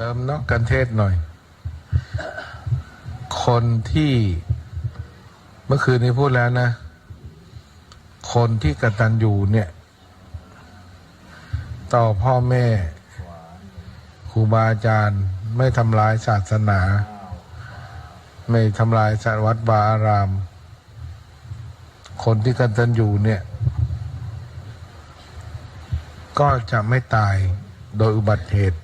เติมนอกกันเทศหน่อย คนที่เมื่อคืนนี้พูดแล้วนะ คนที่กตัญญูเนี่ย ต่อพ่อแม่ครูบาอาจารย์ ไม่ทำลายศาสนา ไม่ทำลายศาสวัดวาอาราม คนที่กตัญญูเนี่ย ก็จะไม่ตายโดยอุบัติเหตุ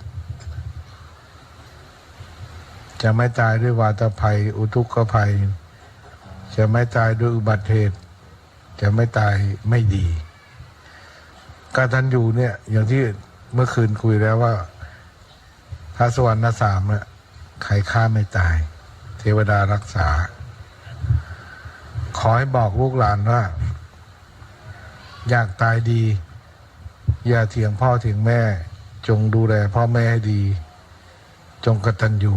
จะไม่ตายด้วยวาตภัย อุทุกขภัย จะไม่ตายด้วยอุบัติเหตุ จะไม่ตายไม่ดีกตัญญูเนี่ย อย่างที่เมื่อคืนคุยแล้วว่าพระสวรรค์สามเนี่ยใครฆ่าไม่ตาย เทวดารักษา ขอให้บอกลูกหลานว่า อยากตายดี อย่าเถียงพ่อเถียงแม่ จงดูแลพ่อแม่ให้ดี จงกตัญญู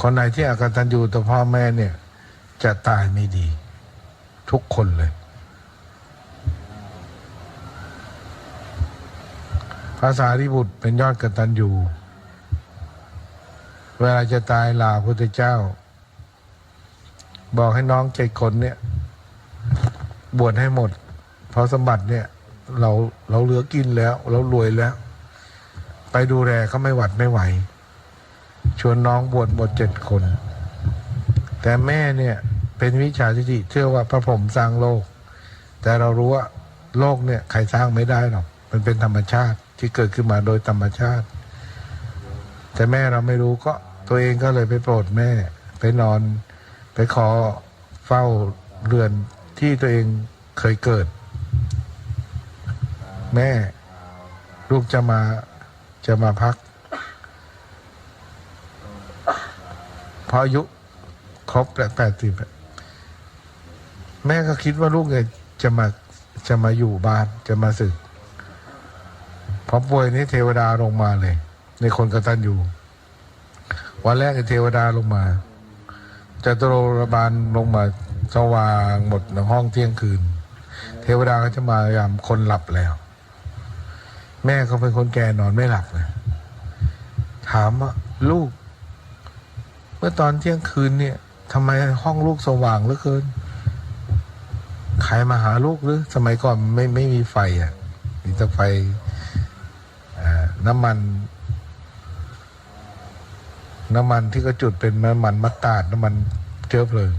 คนไหนที่อกตัญญูต่อพ่อแม่เนี่ย จะตายไม่ดี ทุกคนเลย ภาษาริบุตรเป็นยอดกตัญญูเวลาจะตายลาพุทธเจ้า บอกให้น้องเจ็ดคนเนี่ย บวชให้หมด เพราะสมบัติเนี่ย เราเราเหลือกินแล้ว เรารวยแล้ว ไปดูแลเขาไม่หวัดไม่ไหว ชวนน้องบวชหมดเจ็ดคน แต่แม่เนี่ยเป็นวิชาทิฏฐิเชื่อว่าพระผมสร้างโลก แต่เรารู้ว่าโลกเนี่ยใครสร้างไม่ได้หรอกมันเป็นธรรมชาติที่เกิดขึ้นมาโดยธรรมชาติ แต่แม่เราไม่รู้ก็ตัวเองก็เลยไปโปรดแม่ ไปนอน ไปขอเฝ้าเรือนที่ตัวเองเคยเกิด แม่ ลูกจะมาจะมาพัก พออายุครบแปดสิบแม่ก็คิดว่าลูกเนี่ยจะมาจะมาอยู่บ้านจะมาสึกพอป่วยนี้เทวดาลงมาเลย ในคนกตัญญูวันแรกเทวดาลงมาจตุโรบาลลงมาสว่างหมดในห้องเที่ยงคืน เทวดาก็จะมายามคนหลับแล้ว แม่เขาเป็นคนแก่นอนไม่หลับเลยถามว่าลูก เมื่อตอนเที่ยงคืนเนี่ยทำไมห้องลูกสว่างเหลือเกินใครมาหาลูกหรือ สมัยก่อนไม่ไม่มีไฟอะมีแต่ไฟน้ำมัน น้ำมันที่ก็จุดเป็นน้ำมันมัตตาดน้ำมันเชื้อเพลิง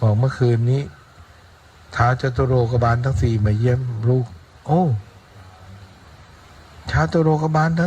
บอกเมื่อคืนนี้ท้าจตุโรกบาลทั้งสี่มาเยี่ยมลูก โอ้ท้าจตุโรกบาลทั้ง